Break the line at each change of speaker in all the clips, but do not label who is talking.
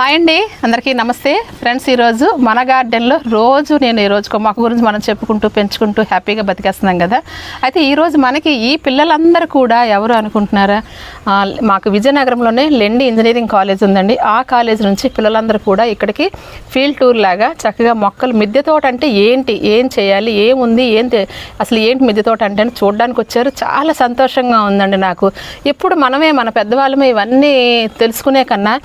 Hi అండి అందరికీ నమస్తే. ఫ్రెండ్స్ ఈరోజు మన గార్డెన్లో రోజు నేను ఈరోజు రోజు మొక్క గురించి మనం చెప్పుకుంటూ పెంచుకుంటూ హ్యాపీగా బతికేస్తున్నాం కదా. అయితే ఈరోజు మనకి ఈ పిల్లలందరూ కూడా ఎవరు అనుకుంటున్నారా? మాకు విజయనగరంలోనే లెండి ఇంజనీరింగ్ కాలేజ్ ఉందండి. ఆ కాలేజ్ నుంచి పిల్లలందరూ కూడా ఇక్కడికి ఫీల్డ్ టూర్ లాగా చక్కగా మొక్కలు మిద్దె తోట అంటే ఏంటి? ఏం చేయాలి? ఏముంది? ఏం అసలు ఏంటి మిద్దె తోట అంటే అని చూడడానికి వచ్చారు. చాలా సంతోషంగా ఉందండి నాకు. ఎప్పుడు మనమే మన పెద్దవాళ్ళమే ఇవన్నీ తెలుసుకునే కన్నా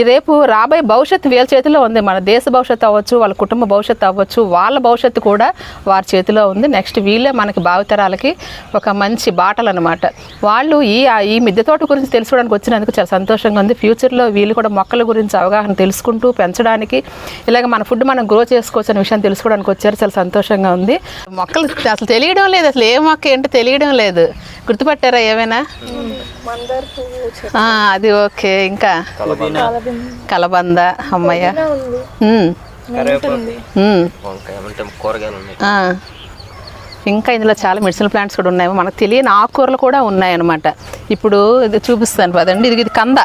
ఈ రేపు రా రాబోయే భవిష్యత్తు వీళ్ళ చేతిలో ఉంది. మన దేశ భవిష్యత్తు అవ్వచ్చు వాళ్ళ కుటుంబ భవిష్యత్తు అవ్వచ్చు వాళ్ళ భవిష్యత్తు కూడా వారి చేతిలో ఉంది. నెక్స్ట్ వీళ్ళే మనకి భావితరాలకి ఒక మంచి బాటలు అనమాట వాళ్ళు ఈ ఈ మిద్దె తోట గురించి తెలుసుకోవడానికి వచ్చినందుకు చాలా సంతోషంగా ఉంది. ఫ్యూచర్లో వీళ్ళు కూడా మొక్కల గురించి అవగాహన తెలుసుకుంటూ పెంచడానికి ఇలాగ మన ఫుడ్ మనం గ్రో చేసుకోవచ్చు అనే విషయం తెలుసుకోవడానికి వచ్చారు. చాలా సంతోషంగా ఉంది. మొక్కలు అసలు తెలియడం లేదు. అసలు ఏ మొక్క ఏంటో తెలియడం లేదు. గుర్తుపట్టారా ఏమైనా? అది ఓకే ఇంకా? కలబంద. అమ్మయ్య. ఇంకా ఇందులో చాలా మెడిసినల్ ప్లాంట్స్ కూడా ఉన్నాయి. మనకు తెలియని ఆకుకూరలు కూడా ఉన్నాయన్నమాట. ఇప్పుడు ఇది చూపిస్తాను పదండి. ఇది ఇది కంద.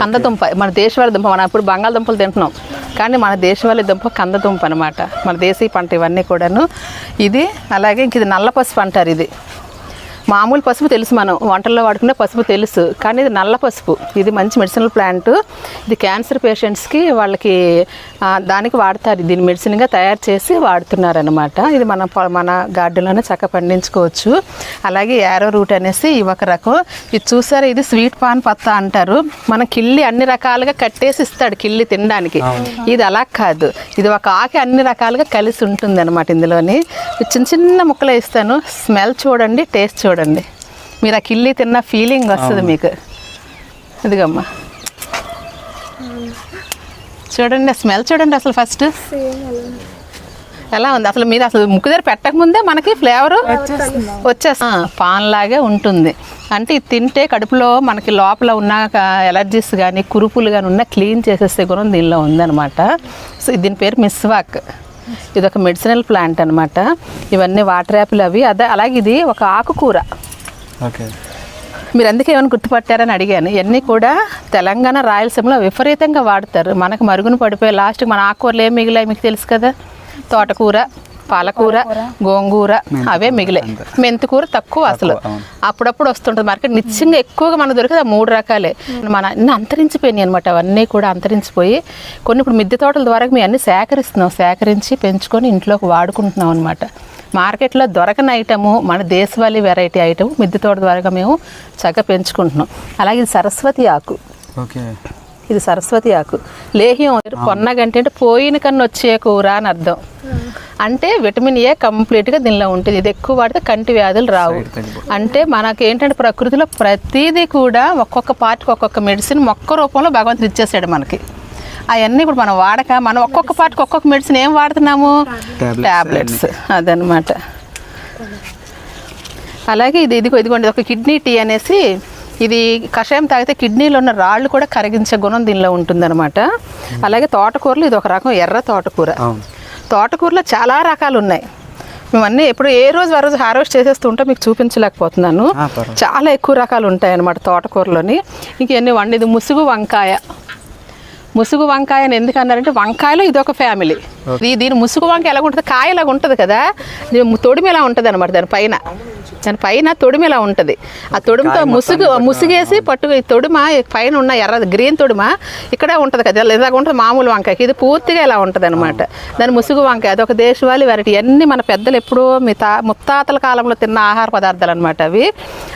కంద దుంప. మన దేశవాళీ దుంప. మనం ఇప్పుడు బంగాళదుంపలు తింటున్నాం. కానీ మన దేశవాళీ దుంప కంద దుంప అనమాట మన దేశీయ పంట ఇవన్నీ కూడాను. ఇది అలాగే ఇంక ఇది నల్ల పసుపు అంటారు ఇది. మామూలు పసుపు తెలుసు మనం వంటల్లో వాడుకునే పసుపు తెలుసు. కానీ ఇది నల్ల పసుపు. ఇది మంచి మెడిసినల్ ప్లాంట్. ఇది క్యాన్సర్ పేషెంట్స్కి వాళ్ళకి దానికి వాడతారు. దీన్ని మెడిసిన్గా తయారు చేసి వాడుతున్నారు అనమాట ఇది మన మన గార్డెన్లోనే చక్క పండించుకోవచ్చు. అలాగే యారో రూట్ అనేసి ఇవి ఒక రకం. ఇది చూసారా? ఇది స్వీట్ పాన్ పత్తా అంటారు. మన కిల్లి అన్ని రకాలుగా కట్టేసి ఇస్తాడు కిల్లి తినడానికి. ఇది అలా కాదు. ఇది ఒక ఆకి అన్ని రకాలుగా కలిసి ఉంటుంది అనమాట ఇందులోని. ఇది చిన్న చిన్న ముక్కలు ఇస్తాను. స్మెల్ చూడండి టేస్ట్ చూడండి. మీరు ఆ కిల్లి తిన్న ఫీలింగ్ వస్తుంది మీకు. ఇదిగమ్మా. చూడండి స్మెల్ చూడండి అసలు ఫస్ట్ ఎలా ఉంది? అసలు మీరు అసలు ముక్కు దగ్గర పెట్టకముందే మనకి ఫ్లేవర్ వచ్చేస్తా పాన్ లాగే ఉంటుంది. అంటే ఇది తింటే కడుపులో మనకి లోపల ఉన్న ఎలర్జీస్ కానీ కురుపులు కానీ ఉన్న క్లీన్ చేసేసే గుణం దీనిలో ఉందన్నమాట. సో దీని పేరు మిస్వాక్. ఇది ఒక మెడిసినల్ ప్లాంట్ అనమాట ఇవన్నీ వాటర్ యాపిల్ అవి. అదే అలాగే ఇది ఒక ఆకుకూర.
ఓకే.
మీరు అందుకే ఏమైనా గుర్తుపట్టారని అడిగాను. ఇవన్నీ కూడా తెలంగాణ రాయలసీమలో విపరీతంగా వాడతారు. మనకు మరుగున పడిపోయి లాస్ట్కి మన ఆకుకూరలు ఏం మిగిలాయి మీకు తెలుసు కదా? తోటకూర. పాలకూర గోంగూర అవే మిగిలాయి మెంతికూర తక్కువ అసలు. అప్పుడప్పుడు వస్తుంటుంది మార్కెట్. నిత్యంగా ఎక్కువగా మనకు దొరికేది ఆ మూడు రకాలే. మన అన్ని అంతరించిపోయినాయి అనమాట అవన్నీ కూడా అంతరించిపోయి కొన్ని ఇప్పుడు మిద్దె తోటల ద్వారా మేము అన్ని సేకరిస్తున్నాం. సేకరించి పెంచుకొని ఇంట్లోకి వాడుకుంటున్నాం అనమాట మార్కెట్లో దొరకని ఐటము మన దేశవాళీ వెరైటీ ఐటమ్ మిద్దె తోట ద్వారా మేము చక్కగా పెంచుకుంటున్నాం. అలాగే ఇది సరస్వతి ఆకు.
ఓకే.
ఇది సరస్వతి ఆకు. లేహ్యం పొన్నగంటే అంటే పోయిన కన్ను వచ్చే కూర అని అర్థం. అంటే విటమిన్ ఏ కంప్లీట్గా దీనిలో ఉంటుంది. ఇది ఎక్కువ వాడితే కంటి వ్యాధులు రావు. అంటే మనకి ఏంటంటే ప్రకృతిలో ప్రతిదీ కూడా ఒక్కొక్క పార్ట్కి ఒక్కొక్క మెడిసిన్ మొక్క రూపంలో భగవంతుడు ఇచ్చేసాడు మనకి. అవన్నీ ఇప్పుడు మనం వాడక మనం ఒక్కొక్క పార్ట్కి ఒక్కొక్క మెడిసిన్ ఏం వాడుతున్నాము? టాబ్లెట్స్ అదనమాట అలాగే ఇది ఇదిగో ఇదిగోండి ఇది ఒక కిడ్నీ టీ అనేసి ఇది కషాయం తాగితే కిడ్నీలో ఉన్న రాళ్ళు కూడా కరిగించే గుణం దీనిలో ఉంటుందన్నమాట. అలాగే తోటకూరలు ఇది ఒక రకం ఎర్ర తోటకూర. తోటకూరలో చాలా రకాలు ఉన్నాయి మేమన్నీ ఎప్పుడు ఏ రోజు ఆ రోజు హార్వెస్ట్ చేసేస్తూ ఉంటే మీకు చూపించలేకపోతున్నాను. చాలా ఎక్కువ రకాలు ఉంటాయి అన్నమాట తోటకూరలోని ఇంకెన్ని వండి ఇది ముసుగు వంకాయ. ముసుగు వంకాయ అని ఎందుకు అన్నారంటే వంకాయలో ఇది ఒక ఫ్యామిలీ ఇది దీని ముసుగు వంకాయ ఎలాగ ఉంటుంది కాయ ఉంటుంది కదా. తొడిమి ఎలా ఉంటుంది అనమాట దాని పైన. దాని పైన తొడిమి ఎలా ఉంటుంది. ఆ తొడిమితో ముసుగు ముసుగేసి పట్టు తొడిమ పైన ఉన్న ఎర్ర గ్రీన్ తొడిమ ఇక్కడే ఉంటుంది కదా ఇలా ఇలాగ ఉంటుంది మామూలు వంకాయకి ఇది పూర్తిగా ఇలా ఉంటుంది అనమాట దాని ముసుగు వంకాయ అదొక దేశవాళీ వెరైటీ. అన్నీ మన పెద్దలు ఎప్పుడూ మీ తా ముత్తాతల కాలంలో తిన్న ఆహార పదార్థాలు అనమాట అవి.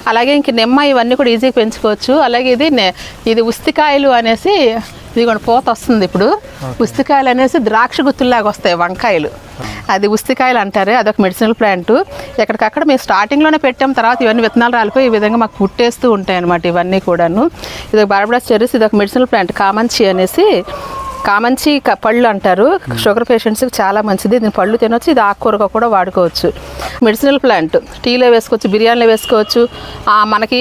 అలాగే ఇంక నిమ్మ ఇవన్నీ కూడా ఈజీగా పెంచుకోవచ్చు. అలాగే ఇది నె- ఇది ఉస్తికాయలు అనేసి ఇది కూడా పోత వస్తుంది ఇప్పుడు. ఉస్తికాయలు అనేసి ద్రాక్ష గుత్తుల్లాగా వస్తాయి వంకాయలు. అది ఉస్తికాయలు అంటారు అదొక మెడిసినల్ ప్లాంట్. ఎక్కడికక్కడ మేము స్టార్టింగ్లోనే పెట్టాం తర్వాత ఇవన్నీ విత్తనాలు రాలిపోయి ఈ విధంగా మాకు పుట్టేస్తూ ఉంటాయి అనమాట ఇవన్నీ కూడాను. ఇది ఒక బార్బడాస్ చెర్రీస్ ఇది ఒక మెడిసినల్ ప్లాంట్ కామంచి అనేసి కామంచి పళ్ళు అంటారు. షుగర్ పేషెంట్స్కి చాలా మంచిది. దీని పళ్ళు తినొచ్చు ఇది ఆకుకూరగా కూడా వాడుకోవచ్చు. మెడిసినల్ ప్లాంట్ టీలో వేసుకోవచ్చు బిర్యానీలో వేసుకోవచ్చు. మనకి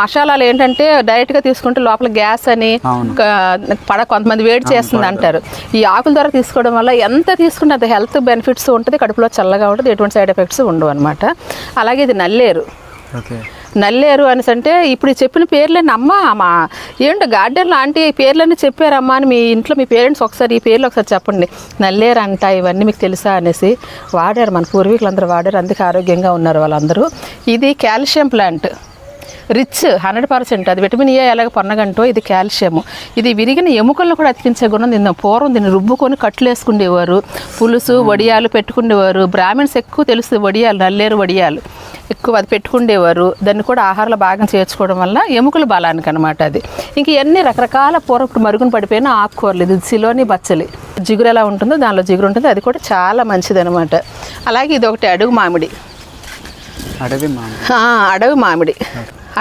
మసాలాలు ఏంటంటే డైరెక్ట్గా తీసుకుంటే లోపల గ్యాస్ అని పడ కొంతమంది వేడి చేస్తుంది అంటారు. ఈ ఆకుల ద్వారా తీసుకోవడం వల్ల ఎంత తీసుకుంటే అంత హెల్త్ బెనిఫిట్స్ ఉంటుంది కడుపులో చల్లగా ఉంటుంది ఎటువంటి సైడ్ ఎఫెక్ట్స్ ఉండవు అనమాట అలాగే ఇది నల్లేరు.
ఓకే.
నల్లేరు అనేసి అంటే ఇప్పుడు చెప్పిన పేర్లన్నీ అమ్మ అమ్మా ఏంటో గార్డెన్లో ఆంటీ పేర్లన్నీ చెప్పారమ్మా అని మీ ఇంట్లో మీ పేరెంట్స్ ఒకసారి ఈ పేర్లు ఒకసారి చెప్పండి. నల్లేరు అంట ఇవన్నీ మీకు తెలుసా అనేసి వాడారు మన పూర్వీకులందరూ వాడారు అందుకే ఆరోగ్యంగా ఉన్నారు వాళ్ళందరూ. ఇది calcium plant. Rich hundred percent. అది విటమిన్ ఏ ఎలాగ పొన్నగంటో ఇది కాల్షియం ఇది విరిగిన ఎముకలను కూడా అతికించే గుణం దీన్ని పూర్వం దీన్ని రుబ్బుకొని కట్లు వేసుకునేవారు పులుసు వడియాలు పెట్టుకునేవారు బ్రాహ్మిన్స్ ఎక్కువ తెలుస్తుంది వడియాలు నల్లేరు వడియాలు. ఎక్కువ అది పెట్టుకునేవారు దాన్ని కూడా ఆహారంలో భాగం చేర్చుకోవడం వల్ల ఎముకల బలానికి అనమాట అది. ఇంక ఇవన్నీ రకరకాల పూర్వం ఇప్పుడు మరుగున పడిపోయిన ఆకుకూరలు ఇది సిలోని బచ్చలి. జిగురు ఎలా ఉంటుందో దానిలో జిగురు ఉంటుంది. అది కూడా చాలా మంచిది అనమాట అలాగే ఇది ఒకటి అడుగు మామిడి.
అడవి మామిడి.
అడవి మామిడి.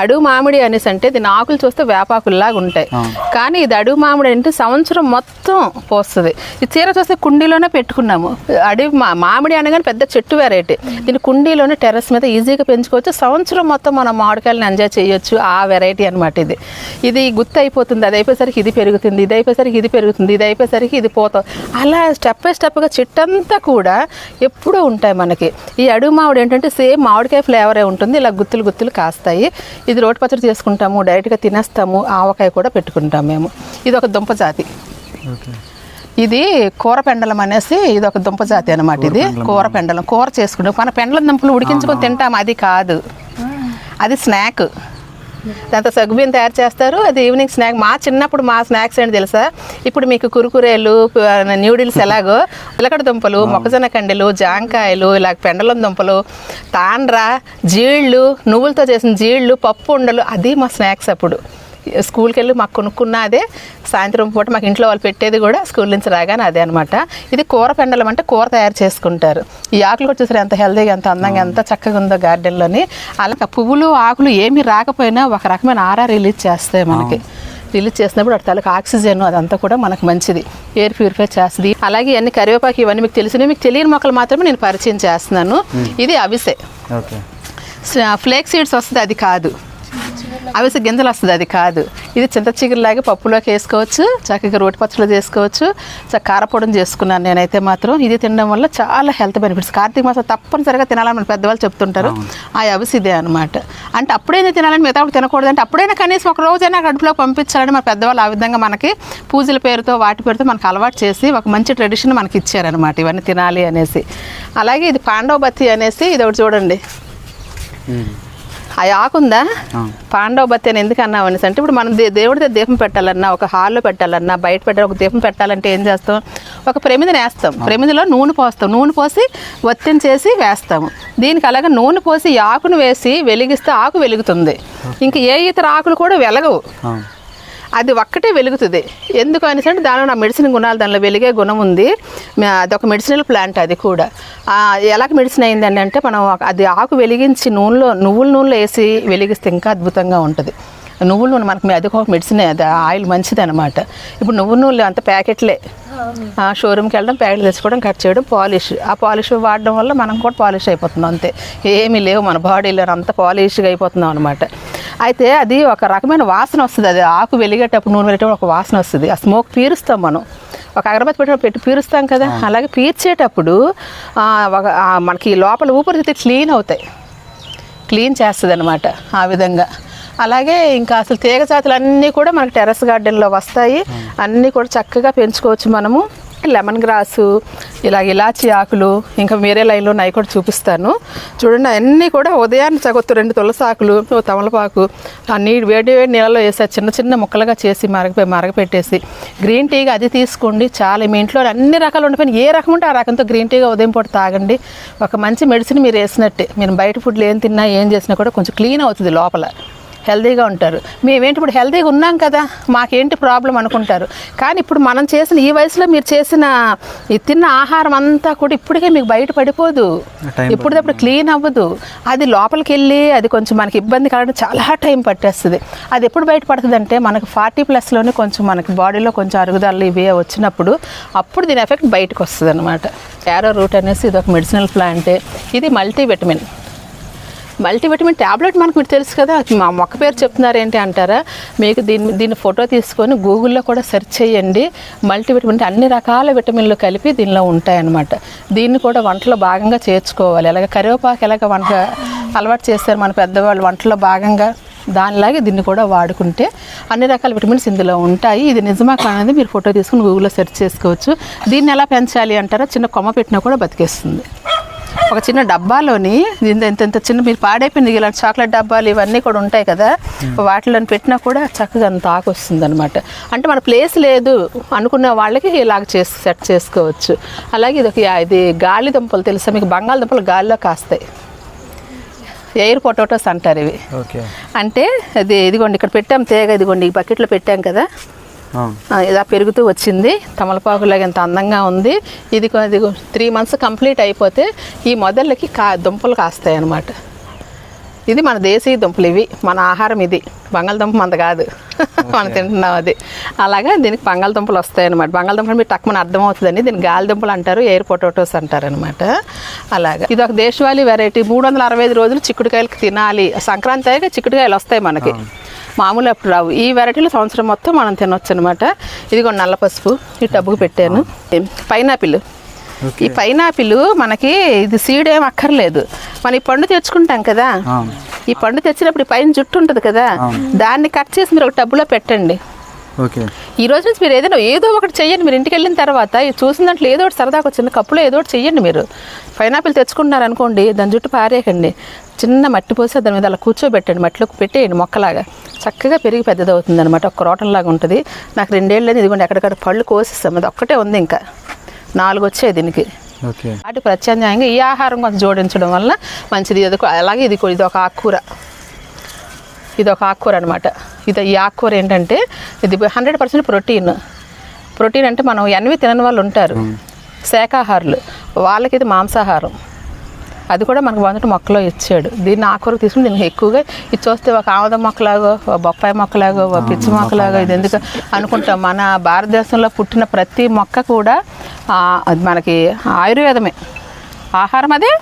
అడవి మామిడి అనేసి అంటే దీని ఆకులు చూస్తే వేపాకుల్లాగా ఉంటాయి. కానీ ఇది అడవి మామిడి అంటే సంవత్సరం మొత్తం పోస్తుంది. ఈ చీర చూస్తే కుండీలోనే పెట్టుకున్నాము. అడవి మా మామిడి అనగానే పెద్ద చెట్టు వెరైటీ దీని కుండీలోనే టెర్రస్ మీద ఈజీగా పెంచుకోవచ్చు. సంవత్సరం మొత్తం మనం మామిడికాయలను ఎంజాయ్ చేయొచ్చు. ఆ వెరైటీ అనమాట ఇది. ఇది గుర్తు అయిపోతుంది. అది అయిపోయేసరికి ఇది పెరుగుతుంది. ఇది అయిపోయేసరికి ఇది పెరుగుతుంది. ఇది అయిపోయేసరికి ఇది పోతాం. అలా స్టెప్ బై స్టెప్గా చెట్టంతా కూడా ఎప్పుడూ ఉంటాయి మనకి. ఈ అడుగు మామిడి ఏంటంటే సేమ్ మామిడికాయ ఫ్లేవరే ఉంటుంది. ఇలా గుత్తులు గుత్తులు కాస్తాయి. ఇది రోటి పచ్చడి చేసుకుంటాము డైరెక్ట్గా తినేస్తాము ఆవకాయ కూడా పెట్టుకుంటాం మేము. ఇది ఒక దుంప జాతి. ఇది కూర పెండలం అనేసి ఇది ఒక దుంప జాతి అనమాట ఇది. కూర పెండలం. కూర చేసుకుంటాం. మన పెండలం దుంపలు ఉడికించుకొని తింటాం అది కాదు. అది స్నాక్. దాంతో సగ్గుబియ్యం తయారు చేస్తారు. అది ఈవినింగ్ స్నాక్. మా చిన్నప్పుడు మా స్నాక్స్ ఏంటి తెలుసా? ఇప్పుడు మీకు కురుకురేలు న్యూడిల్స్ ఎలాగో ఉలకడ దుంపలు మొక్కజొన్న కండెలు జాంకాయలు ఇలా పెండలం దుంపలు తాండ్ర జీళ్ళు నువ్వులతో చేసిన జీళ్ళు పప్పు ఉండలు అది మా స్నాక్స్ అప్పుడు. స్కూల్కి వెళ్ళి మాకు కొనుక్కున్న అదే సాయంత్రం పూట మాకు ఇంట్లో వాళ్ళు పెట్టేది కూడా స్కూల్ నుంచి రాగానే అదే అనమాట ఇది కూర పెండలం అంటే కూర తయారు చేసుకుంటారు. ఈ ఆకులు కూడా చూసారు ఎంత హెల్తీగా ఎంత అందంగా ఎంత చక్కగా ఉందో గార్డెన్లోని. అలా పువ్వులు ఆకులు ఏమీ రాకపోయినా ఒక రకమైన ఆరా రిలీజ్ చేస్తాయి మనకి. రిలీజ్ చేసినప్పుడు అటు తలకు ఆక్సిజన్ అదంతా కూడా మనకు మంచిది. ఎయిర్ ప్యూరిఫై చేస్తుంది. అలాగే అన్ని కరివేపాకు ఇవన్నీ మీకు తెలిసినవి మీకు తెలియని మొక్కలు మాత్రమే నేను పరిచయం చేస్తున్నాను. ఇది అవిసె. ఫ్లేక్ సీడ్స్ వస్తుంది అది కాదు. అవిసె గింజలు వస్తుంది అది కాదు. ఇది చింత చిగురులాగా పప్పులోకి వేసుకోవచ్చు చక్కగా రోటి పచ్చళ్ళు చేసుకోవచ్చు. చక్క కారపొడం చేసుకున్నాను నేనైతే మాత్రం. ఇది తినడం వల్ల చాలా హెల్త్ బెనిఫిట్స్. కార్తీక మాసం తప్పనిసరిగా తినాలని మన పెద్దవాళ్ళు చెప్తుంటారు. ఆ అవిసె ఇదే అనమాట అంటే అప్పుడైనా తినాలని మిగతా తినకూడదు అంటే అప్పుడైనా కనీసం ఒక రోజైనా కడుపులో పంపించాలని మన పెద్దవాళ్ళు ఆ విధంగా మనకి పూజల పేరుతో వాటి పేరుతో మనకు అలవాటు చేసి ఒక మంచి ట్రెడిషన్ మనకి ఇచ్చారనమాట ఇవన్నీ తినాలి అనేసి. అలాగే ఇది పాండవ బత్తి అనేసి ఇది ఒకటి చూడండి. ఆ ఆకుందా. పాండవ బత్తి అని ఎందుకు అన్నావు అనేసి అంటే ఇప్పుడు మనం దే- దేవుడి దగ్గర దీపం పెట్టాలన్నా ఒక హాల్లో పెట్టాలన్నా బయట పెట్టాలి ఒక దీపం పెట్టాలంటే ఏం చేస్తాం? ఒక ప్రమిదిని వేస్తాం ప్రమిదిలో నూనె పోస్తాం. నూనె పోసి ఒత్తిని చేసి వేస్తాము. దీనికి అలాగే నూనె పోసి ఆకును వేసి వెలిగిస్తే ఆకు వెలుగుతుంది. ఇంకా ఏ ఇతర ఆకులు కూడా వెలగవు. అది ఒక్కటే వెలుగుతుంది. ఎందుకు అనేసి అంటే దానిలో నా మెడిసిన్ గుణాలు దానిలో వెలిగే గుణం ఉంది. అదొక మెడిసినల్ ప్లాంట్ అది కూడా. ఎలాగ మెడిసిన్ అయిందండి అంటే మనం అది ఆకు వెలిగించి నూనెలో నువ్వుల నూనెలో వేసి వెలిగిస్తే ఇంకా అద్భుతంగా ఉంటుంది. నువ్వుల నూనె మనకి అది ఒక మెడిసిన్ అది ఆయిల్ మంచిది అనమాట ఇప్పుడు నువ్వుల నూనె అంత ప్యాకెట్లే. ఆ, షోరూమ్కి వెళ్ళడం ప్యాకెట్లు తెచ్చుకోవడం కట్ చేయడం పాలిష్. ఆ పాలిష్ వాడడం వల్ల మనం కూడా పాలిష్ అయిపోతున్నాం అంతే. ఏమీ లేవు మన బాడీలో అంత పాలిష్గా అయిపోతున్నాం అనమాట అయితే అది ఒక రకమైన వాసన వస్తుంది. అది ఆకు వెలిగేటప్పుడు నూనె వెళ్ళేటప్పుడు ఒక వాసన వస్తుంది. ఆ స్మోక్ పీరుస్తాం మనం. ఒక అగరబత్తి పెట్టినప్పుడు పెట్టి పీరుస్తాం కదా. అలాగే పీర్చేటప్పుడు ఒక- మనకి లోపల ఊపిరితిత్తులు క్లీన్ అవుతాయి. క్లీన్ చేస్తుంది అనమాట ఆ విధంగా. అలాగే ఇంకా అసలు తీగ జాతులు అన్నీ కూడా మనకి టెర్రస్ గార్డెన్లో వస్తాయి. అన్నీ కూడా చక్కగా పెంచుకోవచ్చు మనము. లెమన్ గ్రాసు ఇలా ఇలాచి ఆకులు ఇంకా వేరే లైన్లో ఉన్నాయి కూడా చూపిస్తాను. చూడండి అన్నీ కూడా ఉదయాన్నే చగొత్తు రెండు తులసి ఆకులు తమలపాకు ఆ వేడి వేడి నీళ్ళలో వేసి అది చిన్న చిన్న ముక్కలుగా చేసి మరగ మరగపెట్టేసి గ్రీన్ టీగా అది తీసుకోండి చాలా. మీ ఇంట్లో అన్ని రకాలు ఉండిపోయిన ఏ రకం ఉంటే ఆ రకంతో గ్రీన్ టీగా ఉదయం పూట తాగండి. ఒక మంచి మెడిసిన్ మీరు వేసినట్టే. మీరు బయట ఫుడ్లు ఏం తిన్నా ఏం చేసినా కూడా కొంచెం క్లీన్ అవుతుంది లోపల. హెల్తీగా ఉంటారు. మేమేంటి ఇప్పుడు హెల్తీగా ఉన్నాం కదా మాకేంటి ప్రాబ్లం అనుకుంటారు. కానీ ఇప్పుడు మనం చేసిన ఈ వయసులో మీరు చేసిన ఈ తిన్న ఆహారం అంతా కూడా ఇప్పటికే మీకు బయట పడిపోదు. ఇప్పుడప్పుడు క్లీన్ అవ్వదు. అది లోపలికి వెళ్ళి అది కొంచెం మనకి ఇబ్బంది కలగడం చాలా టైం పట్టేస్తుంది. అది ఎప్పుడు బయటపడుతుంది అంటే మనకు ఫార్టీ ప్లస్లోనే కొంచెం మనకి బాడీలో కొంచెం అరుగుదలలు ఇవి వచ్చినప్పుడు అప్పుడు దీని ఎఫెక్ట్ బయటకు వస్తుంది అనమాట యారో రూట్ అనేసి ఇది ఒక మెడిసినల్ ప్లాంటే. ఇది మల్టీవిటమిన్. మల్టీవిటమిన్ ట్యాబ్లెట్ మనకు మీరు తెలుసు కదా మా మొక్క పేరు చెప్తున్నారు ఏంటి అంటారా? మీకు దీన్ని దీన్ని ఫోటో తీసుకొని గూగుల్లో కూడా సెర్చ్ చేయండి. మల్టీవిటమిన్ అంటే అన్ని రకాల విటమిన్లు కలిపి దీనిలో ఉంటాయన్నమాట. దీన్ని కూడా వంటలో భాగంగా చేర్చుకోవాలి. అలాగే కరివేపాకు ఎలాగ వంట అలవాటు చేస్తారు మన పెద్దవాళ్ళు వంటలో భాగంగా దానిలాగే దీన్ని కూడా వాడుకుంటే అన్ని రకాల విటమిన్స్ ఇందులో ఉంటాయి. ఇది నిజమా కానది మీరు ఫోటో తీసుకుని గూగుల్లో సెర్చ్ చేసుకోవచ్చు. దీన్ని ఎలా పెంచాలి అంటారా? చిన్న కొమ్మ పెట్టినా కూడా బతికేస్తుంది. ఒక చిన్న డబ్బాలోని ఇంత ఇంత ఇంత చిన్న మీరు పాడైపోయింది ఇలాంటి చాక్లెట్ డబ్బాలు ఇవన్నీ కూడా ఉంటాయి కదా. వాటిలో పెట్టినా కూడా చక్కగా అంత ఆకు వస్తుంది అనమాట అంటే మన ప్లేస్ లేదు అనుకున్న వాళ్ళకి ఇలాగ చేసి సెట్ చేసుకోవచ్చు. అలాగే ఇది ఒక ఇది గాలి దుంపలు తెలుసా? మీకు బంగాళదుంపలు గాలిలో కాస్తాయి. ఎయిర్ పొటాటోస్ అంటారు ఇవి.
ఓకే.
అంటే అది ఇదిగోండి ఇక్కడ పెట్టాం తేగ ఇదిగోండి ఈ బకెట్లో పెట్టాం కదా. ఇలా పెరుగుతూ వచ్చింది. తమలపాకులాగా ఎంత అందంగా ఉంది. ఇది ఇది త్రీ మంత్స్ కంప్లీట్ అయిపోతే ఈ మొదళ్ళకి కా దుంపలు కాస్తాయి అన్నమాట ఇది మన దేశీయ దుంపలు ఇవి మన ఆహారం ఇది. బంగాళదుంప మంద కాదు. మనం తింటున్నాం అది. అలాగా దీనికి బంగాళదుంపలు వస్తాయి అనమాట బంగాళదుంపలు మీరు టక్కుమని అర్థమవుతుందని దీన్ని గాలిదుంపలు అంటారు ఎయిర్ పొటాటోస్ అంటారు అనమాట అలాగా. ఇది ఒక దేశవాళీ వెరైటీ. మూడు వందల అరవై ఐదు రోజులు చిక్కుడుకాయలు తినాలి. సంక్రాంతి అయ్యాక చిక్కుడుకాయలు వస్తాయి మనకి. మామూలు అప్పుడు రావు. ఈ వెరైటీలు సంవత్సరం మొత్తం మనం తినొచ్చు అనమాట ఇదిగో నల్ల పసుపు ఈ టబ్బుకు పెట్టాను. పైనాపిల్. ఈ పైనాపిల్ మనకి ఇది సీడ్ ఏం అక్కర్లేదు. మనం ఈ పండు తెచ్చుకుంటాం కదా. ఈ పండు తెచ్చినప్పుడు ఈ పైన జుట్టు ఉంటుంది కదా. దాన్ని కట్ చేసి మీరు ఒక టబ్బులో పెట్టండి. ఈ రోజు నుంచి మీరు ఏదైనా ఏదో ఒకటి చెయ్యండి. మీరు ఇంటికి వెళ్ళిన తర్వాత ఇది చూసిన దాంట్లో ఏదో ఒకటి సరదాగా చిన్న కప్పులో ఏదో ఒకటి చెయ్యండి మీరు. పైనాపిల్ తెచ్చుకుంటున్నారు అనుకోండి దాని జుట్టు పారేయకండి. చిన్న మట్టి పోసి దాని మీద అలా కూర్చోబెట్టండి. మట్టిలోకి పెట్టేయండి మొక్కలాగా. చక్కగా పెరిగి పెద్దదవుతుంది అనమాట ఒక రోటంలాగా ఉంటుంది. నాకు రెండేళ్ళు ఇదిగోండి ఎక్కడికక్కడ పళ్ళు కోసిస్తాం అది ఒక్కటే ఉంది ఇంకా. నాలుగు వచ్చాయి దీనికి వాటి ప్రత్యామ్నాయంగా ఈ ఆహారం కొంచెం జోడించడం వల్ల మంచిది. ఇది అలాగే ఇది ఇది ఒక ఆకుకూర. ఇది ఒక ఆకుకూర అనమాట ఇది ఈ ఆకుకూర ఏంటంటే ఇది హండ్రెడ్ పర్సెంట్ ప్రోటీన్. ప్రోటీన్ అంటే మనం ఎన్వి తినని వాళ్ళు ఉంటారు. శాకాహారులు వాళ్ళకి ఇది మాంసాహారం. అది కూడా మనకు మొదటి మొక్కలో ఇచ్చాడు. దీన్ని ఆకుకూర తీసుకుని దీన్ని ఎక్కువగా ఇది చూస్తే ఒక ఆముదం మొక్కలాగో ఒక బొప్పాయి మొక్కలాగో ఒక పిచ్చి మొక్కలాగో ఇది ఎందుకు అనుకుంటాం. మన భారతదేశంలో పుట్టిన ప్రతి మొక్క కూడా అది మనకి ఆయుర్వేదమే. ఆహారం అదే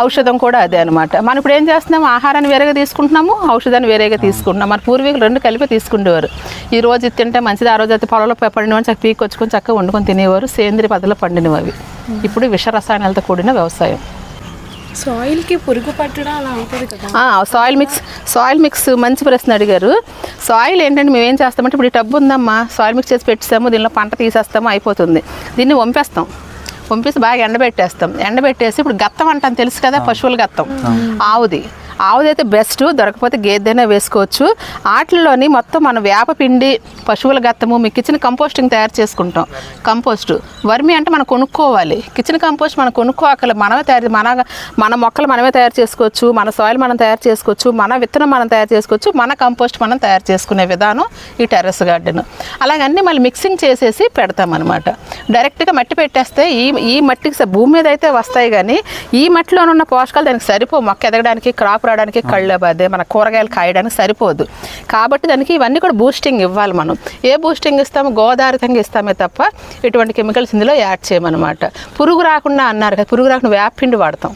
ఔషధం కూడా అదే అనమాట మనం ఇప్పుడు ఏం చేస్తున్నాము ఆహారాన్ని వేరేగా తీసుకుంటున్నాము ఔషధాన్ని వేరేగా తీసుకుంటున్నాం. మన పూర్వీకులు రెండు కలిపి తీసుకుండేవారు. ఈ రోజు ఇది తింటే మంచిది ఆ రోజు అయితే పొలంలో పండినవారు చక్క పీకొచ్చుకొని చక్కగా వండుకొని తినేవారు. సేంద్రియ పద్ధతిలో పండినవి అవి. ఇప్పుడు విష రసాయనాలతో కూడిన వ్యవసాయం.
సాయిల్కి పురుగు పట్టడం అలా అవుతుంది కదా?
ఆ, సాయిల్ మిక్స్ సాయిల్ మిక్స్ మంచి ప్రశ్న అడిగారు. సాయిల్ ఏంటంటే మేము ఏం చేస్తామంటే ఇప్పుడు ఈ టబ్బు ఉందమ్మా సాయిల్ మిక్స్ చేసి పెట్టేసాము దీనిలో పంట తీసేస్తాము అయిపోతుంది. దీన్ని వంపేస్తాం. వంపేసి బాగా ఎండబెట్టేస్తాం. ఎండబెట్టేసి ఇప్పుడు గత్తం అంటాం తెలుసు కదా పశువుల గత్తం. ఆవుది. ఆవుదైతే బెస్ట్ దొరకపోతే గేదెనే వేసుకోవచ్చు. వాటిల్లోని మొత్తం మన వేపపిండి పశువుల గత్తము మీ కిచెన్ కంపోస్టింగ్ తయారు చేసుకుంటాం. కంపోస్ట్ వర్మి అంటే మనం కొనుక్కోవాలి. కిచెన్ కంపోస్ట్ మనం కొనుక్కోవాలి. మనమే తయారు మన మన మొక్కలు మనమే తయారు చేసుకోవచ్చు. మన సాయిల్ మనం తయారు చేసుకోవచ్చు. మన విత్తనం మనం తయారు చేసుకోవచ్చు. మన కంపోస్ట్ మనం తయారు చేసుకునే విధానం ఈ టెర్రస్ గార్డెన్ అలాగే అన్నీ మళ్ళీ మిక్సింగ్ చేసేసి పెడతామన్నమాట. డైరెక్ట్గా మట్టి పెట్టేస్తే ఈ ఈ మట్టికి భూమి మీద అయితే వస్తాయి కానీ ఈ మట్టిలో ఉన్న పోషకాలు దానికి సరిపో మొక్క ఎదగడానికి క్రాప్ రావడానికి కళ్ళు అదే మన కూరగాయలు కాయడానికి సరిపోదు. కాబట్టి దానికి ఇవన్నీ కూడా బూస్టింగ్ ఇవ్వాలి మనం. ఏ బూస్టింగ్ ఇస్తామో గోదావరితంగా ఇస్తామే తప్ప ఎటువంటి కెమికల్స్ ఇందులో యాడ్ చేయమన్నమాట. పురుగు రాకుండా అన్నారు కదా పురుగు రాకుండా వేప పిండి వాడతాం.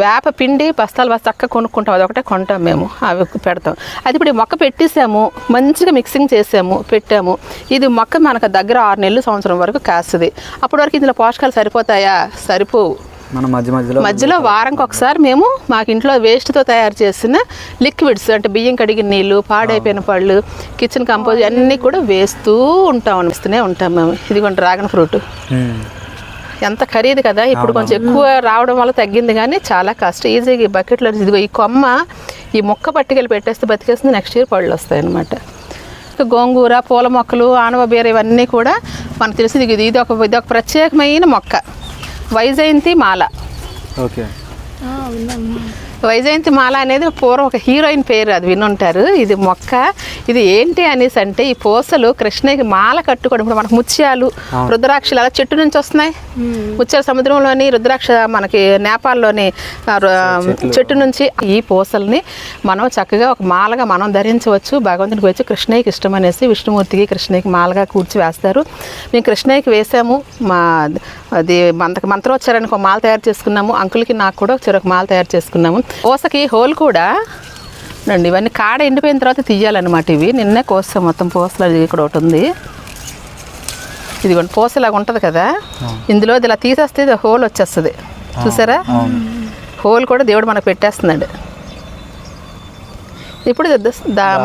వేప పిండి బస్తాలు బస్తా చక్కగా కొనుక్కుంటాం. అదొకటే కొంటాం మేము అవి పెడతాం. అది ఇప్పుడు ఈ మొక్క పెట్టేసాము మంచిగా మిక్సింగ్ చేసాము పెట్టాము. ఇది మొక్క మనకు దగ్గర ఆరు నెలలు సంవత్సరం వరకు కాస్తుంది. అప్పటి వరకు ఇందులో పోషకాలు సరిపోతాయా? సరిపోవు.
మన మధ్య మధ్యలో
మధ్యలో వారంకి ఒకసారి మేము మాకు ఇంట్లో వేస్ట్తో తయారు చేసిన లిక్విడ్స్ అంటే బియ్యం కడిగిన నీళ్ళు పాడైపోయిన పళ్ళు కిచెన్ కంపోజ్ అన్నీ కూడా వేస్తూ ఉంటాం అనిపిస్తూనే ఉంటాం మేము. ఇదిగోండి డ్రాగన్ ఫ్రూట్. ఎంత ఖరీదు కదా ఇప్పుడు కొంచెం ఎక్కువ రావడం వల్ల తగ్గింది కానీ చాలా కష్టం ఈజీగా ఈ బకెట్లో ఇదిగో ఈ కొమ్మ ఈ మొక్క పట్టుకెళ్ళి పెట్టేస్తే బతికేస్తుంది నెక్స్ట్ ఇయర్ పళ్ళు వస్తాయి అనమాట ఇంకా గోంగూర పూల మొక్కలు ఆనవ బీర ఇవన్నీ కూడా మనకు తెలిసి ఇది ఇది ఒక ఇది ఒక ప్రత్యేకమైన మొక్క. వైజయంతి మాల.
ఓకే.
వైజయంతి మాల అనేది పూర్వం ఒక హీరోయిన్ పేరు అది వినుంటారు. ఇది మొక్క. ఇది ఏంటి అనేసి అంటే ఈ పూసలు కృష్ణకి మాల కట్టుకోవడం. ఇప్పుడు మనకు ముత్యాలు రుద్రాక్షలు అలా చెట్టు నుంచి వస్తున్నాయి. ముత్యాల సముద్రంలోని రుద్రాక్ష మనకి నేపాల్లోని చెట్టు నుంచి. ఈ పూసల్ని మనం చక్కగా ఒక మాలగా మనం ధరించవచ్చు. భగవంతునికి వచ్చి కృష్ణయ్యకి ఇష్టం అనేసి విష్ణుమూర్తికి కృష్ణయ్యకి మాలగా కూర్చి వేస్తారు. మేము కృష్ణయ్యకి వేసాము. మా అది మంత మంత్రోచ్చారానికి ఒక మాల తయారు చేసుకున్నాము. అంకుల్కి నాకు కూడా చెరొక మాల తయారు చేసుకున్నాము. పూసకి హోల్ కూడా. రండి ఇవన్నీ కాడ ఎండిపోయిన తర్వాత తీయాలన్నమాట ఇవి. నిన్నే కోస్తాం మొత్తం పూసలు ఇక్కడ ఒకటి ఉంది. ఇదిగోండి పూసలాగా ఉంటుంది కదా. ఇందులో ఇది ఇలా తీసేస్తే ఇది హోల్ వచ్చేస్తుంది. చూసారా? హోల్ కూడా దేవుడు మనకు పెట్టేస్తున్నాడు. ఇప్పుడు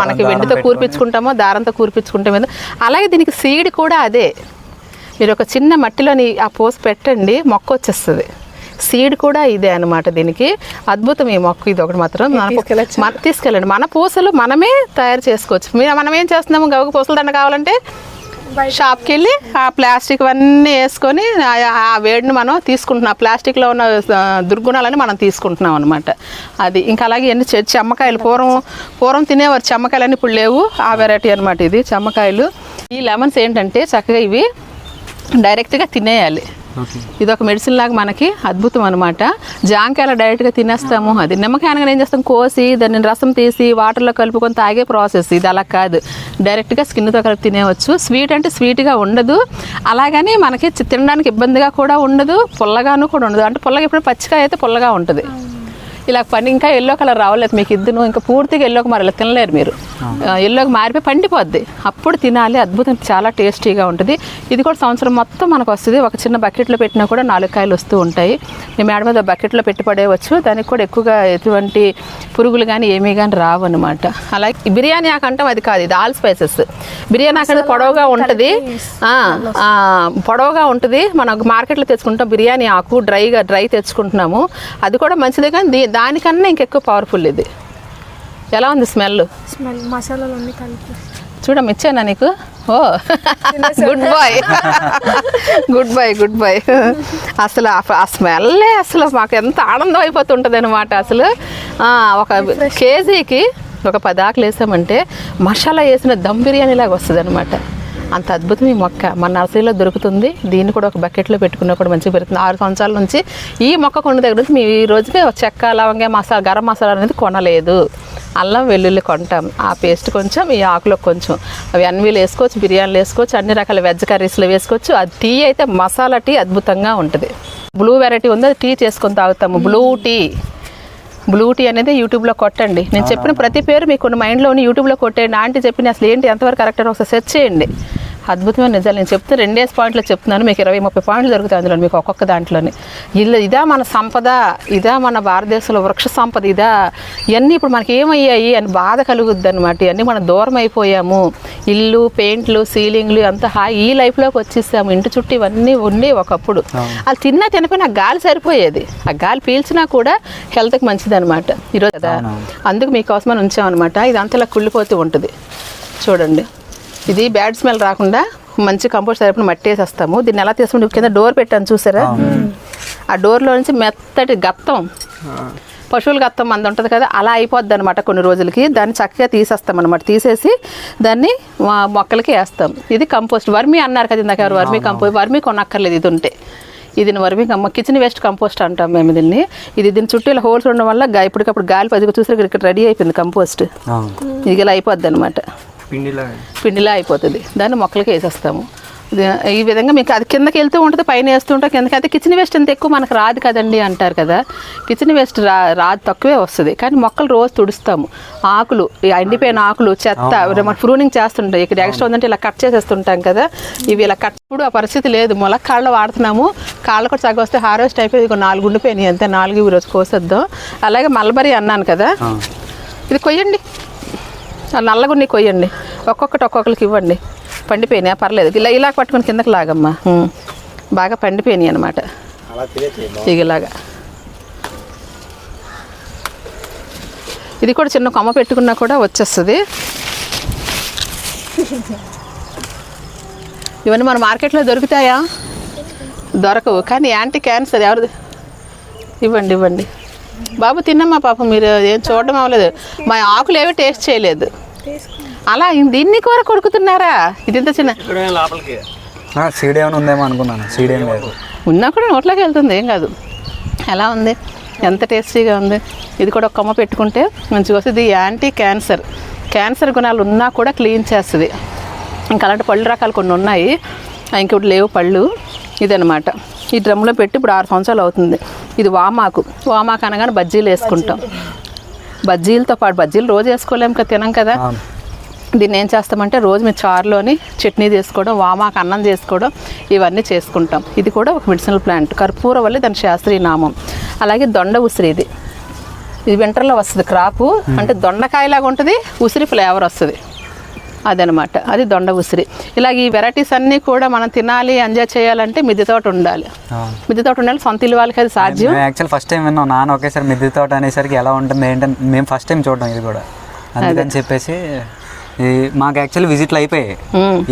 మనకి వెండితో. కూర్పించుకుంటామో దారంతో కూర్పించుకుంటాం ఏదో. అలాగే దీనికి సీడ్ కూడా అదే. మీరు ఒక చిన్న మట్టిలోని ఆ పోసి పెట్టండి మొక్క వచ్చేస్తుంది. సీడ్ కూడా ఇదే అన్నమాట దీనికి. అద్భుతం ఈ మొక్క ఇది ఒకటి మాత్రం. మన తీసుకెళ్ళండి. మన పూసలు మనమే తయారు చేసుకోవచ్చు. మనం ఏం చేస్తున్నాము? గవక పూసల దండ కావాలంటే షాప్కి వెళ్ళి ఆ ప్లాస్టిక్ అన్నీ వేసుకొని ఆ- వేడిని మనం తీసుకుంటున్నాం. ఆ ప్లాస్టిక్లో ఉన్న దుర్గుణాలని మనం తీసుకుంటున్నాం అనమాట అది ఇంకా అలాగే ఎన్ని చెమ్మకాయలు పూర్వం పూర్వం తినేవారు చెమ్మకాయలు ఇప్పుడు లేవు. ఆ వెరైటీ అనమాట ఇది చెమ్మకాయలు. ఈ లెమన్స్ ఏంటంటే చక్కగా ఇవి డైరెక్ట్గా తినేయాలి. ఇది ఒక మెడిసిన్ లాగా మనకి అద్భుతం అనమాట జాంకాయలు డైరెక్ట్గా తినేస్తాము. అది నిమ్మకాయ అనగానే ఏం చేస్తాం కోసి దాన్ని రసం తీసి వాటర్లో కలుపుకొని తాగే ప్రాసెస్ ఇది అలా కాదు. డైరెక్ట్గా స్కిన్తో కలిపి తినేవచ్చు. స్వీట్ అంటే స్వీట్గా ఉండదు. అలాగని మనకి తినడానికి ఇబ్బందిగా కూడా ఉండదు. పుల్లగాను కూడా ఉండదు. అంటే పుల్లగా ఇప్పుడు పచ్చికాయ అయితే పుల్లగా ఉంటుంది. ఇలా పని ఇంకా ఎల్లో కలర్ రావలేదు మీకు ఇద్దును ఇంకా పూర్తిగా ఎల్లోకి మరి ఇలా తినలేరు మీరు. ఎల్లోకి మారిపోయి పండిపోద్ది. అప్పుడు తినాలి. అద్భుతం. చాలా టేస్టీగా ఉంటుంది. ఇది కూడా సంవత్సరం మొత్తం మనకు వస్తుంది. ఒక చిన్న బకెట్లో పెట్టినా కూడా నాలుగు కాయలు వస్తూ ఉంటాయి. మీ మేడ మీద బకెట్లో పెట్టి పడేయవచ్చు దానికి కూడా ఎక్కువగా ఎటువంటి పురుగులు కానీ ఏమీ కానీ రావు అనమాట అలాగే బిర్యానీ ఆకు అంటాం అది కాదు. ఇది ఆల్ స్పైసెస్ బిర్యానీ ఆకు అనేది పొడవుగా ఉంటుంది. ఆ, ఆ, పొడవుగా ఉంటుంది. మనం మార్కెట్లో తెచ్చుకుంటాం. బిర్యానీ ఆకు డ్రైగా డ్రై తెచ్చుకుంటున్నాము. అది కూడా మంచిదే కానీ దీ- దానికన్నా ఇంకెక్కువ పవర్ఫుల్ ఇది. ఎలా ఉంది స్మెల్
స్మెల్ మసాలాలు అన్నీ కలిపి.
చూడమ్మ ఇచ్చానా నీకు? ఓ good boy good boy good boy అసలు ఆ- స్మెల్లే అసలు మాకు ఎంత ఆనందం అయిపోతుంటుంది అనమాట అసలు ఒక కేజీకి ఒక పది ఆకులు వేసామంటే మసాలా వేసిన దమ్ బిర్యానీ లాగా వస్తుంది అనమాట అంత అద్భుతం ఈ మొక్క మన నర్సరీలో దొరుకుతుంది. దీన్ని కూడా ఒక బకెట్లో పెట్టుకున్నా కూడా మంచిగా పెరుగుతుంది. ఆరు సంవత్సరాల నుంచి ఈ మొక్క కొన్న దగ్గర నుంచి మేము ఈ రోజుకి చెక్క లవంగా మసాలా గరం మసాలా అనేది కొనలేదు. అల్లం వెల్లుల్లి కొంటాం. ఆ పేస్ట్ కొంచెం ఈ ఆకులో కొంచెం. అవి అన్వీలు వేసుకోవచ్చు బిర్యానీలు వేసుకోవచ్చు అన్ని రకాల వెజ్ కర్రీస్లో వేసుకోవచ్చు. ఆ టీ అయితే మసాలా టీ అద్భుతంగా ఉంటుంది. బ్లూ వెరైటీ ఉంది అది టీ చేసుకొని తాగుతాము. Blue tea. బ్లూ టీ అనేది యూట్యూబ్లో కొట్టండి. నేను చెప్పిన ప్రతి పేరు మీకు కొన్ని మైండ్లోని యూట్యూబ్లో కొట్టేయండి. ఆంటీ చెప్పిన అసలు ఏంటి ఎంతవరకు కరెక్ట్ అని ఒకసారి సెర్చ్ చేయండి. అద్భుతమైన నిజాలు నేను చెప్తే రెండేసి పాయింట్లు చెప్తున్నాను. మీకు ఇరవై ముప్పై పాయింట్లు దొరుకుతాయి అందులో మీకు ఒక్కొక్క దాంట్లోని. ఇల్లు ఇదా మన సంపద ఇదా మన భారతదేశంలో వృక్ష సంపద ఇదా ఇవన్నీ ఇప్పుడు మనకి ఏమయ్యాయి అని బాధ కలుగుద్ది అనమాట ఇవన్నీ మనం దూరం అయిపోయాము. ఇల్లు పెయింట్లు సీలింగ్లు అంతా హాయి ఈ లైఫ్లోకి వచ్చేసాము. ఇంటి చుట్టూ ఇవన్నీ ఉండే ఒకప్పుడు. అది తిన్నా తినపోయినా గాలి సరిపోయేది. ఆ గాలి పీల్చినా కూడా హెల్త్కి మంచిది అనమాట ఈరోజు కదా. అందుకు మీకోసమని ఉంచామన్నమాట. ఇది అంతలా కుళ్ళిపోతూ ఉంటుంది. చూడండి. ఇది బ్యాడ్ స్మెల్ రాకుండా మంచి కంపోస్ట్ తరపున మట్టి వేసేస్తాము దీన్ని ఎలా తీసుకుంటే కింద డోర్ పెట్టాను చూసారా? ఆ డోర్లో నుంచి మెత్తటి గత్తం పశువుల గత్తం మంది ఉంటుంది కదా అలా అయిపోద్ది అనమాట కొన్ని రోజులకి. దాన్ని చక్కగా తీసేస్తాం అనమాట తీసేసి దాన్ని మా మొక్కలకి వేస్తాం. ఇది కంపోస్ట్. వర్మి అన్నారు కదా ఇందాక ఎవరు? వర్మి కంపోస్ట్. వర్మి కొనక్కర్లేదు ఇది ఉంటే. ఇది వర్మి కిచెన్ వేస్ట్ కంపోస్ట్ అంటాం మేము దీన్ని. ఇది దీని చుట్టూ ఇలా హోల్స్ ఉండడం వల్ల ఇప్పటికప్పుడు గాలి పదిగా చూసారు ఇక్కడ రెడీ అయిపోయింది కంపోస్ట్. ఇది ఇలా అయిపోద్ది అనమాట
పిండిలా.
పిండిలా అయిపోతుంది. దాన్ని మొక్కలకి వేసేస్తాము. ఈ విధంగా మీకు అది కిందకి వెళ్తూ ఉంటుంది పైన వేస్తూ ఉంటాం కిందకి. అయితే కిచెన్ వేస్ట్ అంత ఎక్కువ మనకు రాదు కదండి అంటారు కదా. కిచెన్ వేస్ట్ రా రాదు తక్కువే వస్తుంది. కానీ మొక్కలు రోజు తుడుస్తాము. ఆకులు ఎండిపోయిన ఆకులు చెత్త మన ప్రూనింగ్ చేస్తుంటాం ఇక్కడ ఎక్స్ట్రా ఉందంటే ఇలా కట్ చేసేస్తుంటాం కదా. ఇవి ఇలా కట్ ఇప్పుడు ఆ పరిస్థితి లేదు. మొలక కాళ్ళు వాడుతున్నాము. కాళ్ళు కూడా సగం వస్తే హార్వెస్ట్ అయిపోయి ఇదిగో నాలుగు ఉండిపోయినాయి అంతే. నాలుగు రోజు కోసేద్దాం. అలాగే మల్బరీ అన్నాను కదా. ఇది కొయ్యండి. నల్లగున్ని కొయ్యండి. ఒక్కొక్కటి ఒక్కొక్కరికి ఇవ్వండి. పండిపోయినాయి? పర్లేదు. ఇలా ఇలా పట్టుకొని కిందకి లాగమ్మా. బాగా పండిపోయినాయి అనమాట ఇలాగా ఇది కూడా చిన్న కొమ్మ పెట్టుకున్నా కూడా వచ్చేస్తుంది. ఇవన్నీ మన మార్కెట్లో దొరుకుతాయా? దొరకవు. కానీ యాంటీ క్యాన్సర్ ఎవరిది? ఇవ్వండి ఇవ్వండి. బాబు తిన్నమ్మా పాపం మీరు ఏం చూడడం అవ్వలేదు. మా ఆకులు ఏవి టేస్ట్ చేయలేదు. అలా దీన్ని కూర కొడుకుతున్నారా? ఇది చిన్న
లోపలికి
సీడ్ ఏమైనా ఉందేమో అనుకున్నాను. సీడ్ ఏం లేదు.
ఉన్నా కూడా నోట్లోకి వెళ్తుంది ఏం కాదు. ఎలా ఉంది? ఎంత టేస్టీగా ఉంది? ఇది కూడా ఒక కొమ్మ పెట్టుకుంటే మంచిగా వస్తుంది. ఇది యాంటీ క్యాన్సర్. క్యాన్సర్ గుణాలు ఉన్నా కూడా క్లీన్ చేస్తుంది. ఇంకా అలాంటి పళ్ళు రకాలు కొన్ని ఉన్నాయి. ఇంకొకటి లేవు పళ్ళు. ఇదనమాట ఈ డ్రమ్లో పెట్టి ఇప్పుడు ఆరు సంవత్సరాలు అవుతుంది. ఇది వామాకు. వామాకు అనగానే బజ్జీలు వేసుకుంటాం. బజ్జీలతో పాటు బజ్జీలు రోజు వేసుకోలేం కదా తినం కదా. దీన్ని ఏం చేస్తామంటే రోజు మేము చారులోని చట్నీ చేసుకోవడం వామాకు అన్నం చేసుకోవడం ఇవన్నీ చేసుకుంటాం. ఇది కూడా ఒక మెడిసినల్ ప్లాంట్. కర్పూర వల్ల దాని శాస్త్రీయ నామం అలాగే దొండ ఉసిరి ఇది. ఇది వింటర్లో వస్తుంది క్రాపు. అంటే దొండకాయలాగా ఉంటుంది ఉసిరి ఫ్లేవర్ వస్తుంది. అదనమాట. అది దొండ ఉసిరి. ఇలాగ ఈ వెరైటీస్ అన్నీ కూడా మనం తినాలి ఎంజాయ్ చేయాలంటే మిద్దె తోట ఉండాలి. మిద్దె తోట ఉండాలి సొంత ఇల్లు వాళ్ళకి అది సాధ్యం.
యాక్చువల్ ఫస్ట్ టైం విన్నాం నాన్న ఒకేసారి మిద్దె తోట అనేసరికి ఎలా ఉంటుంది ఏంటని మేము ఫస్ట్ టైం చూడడం ఇది కూడా. అందుకని చెప్పేసి మాకు యాక్చువల్ విజిట్లు అయిపోయాయి.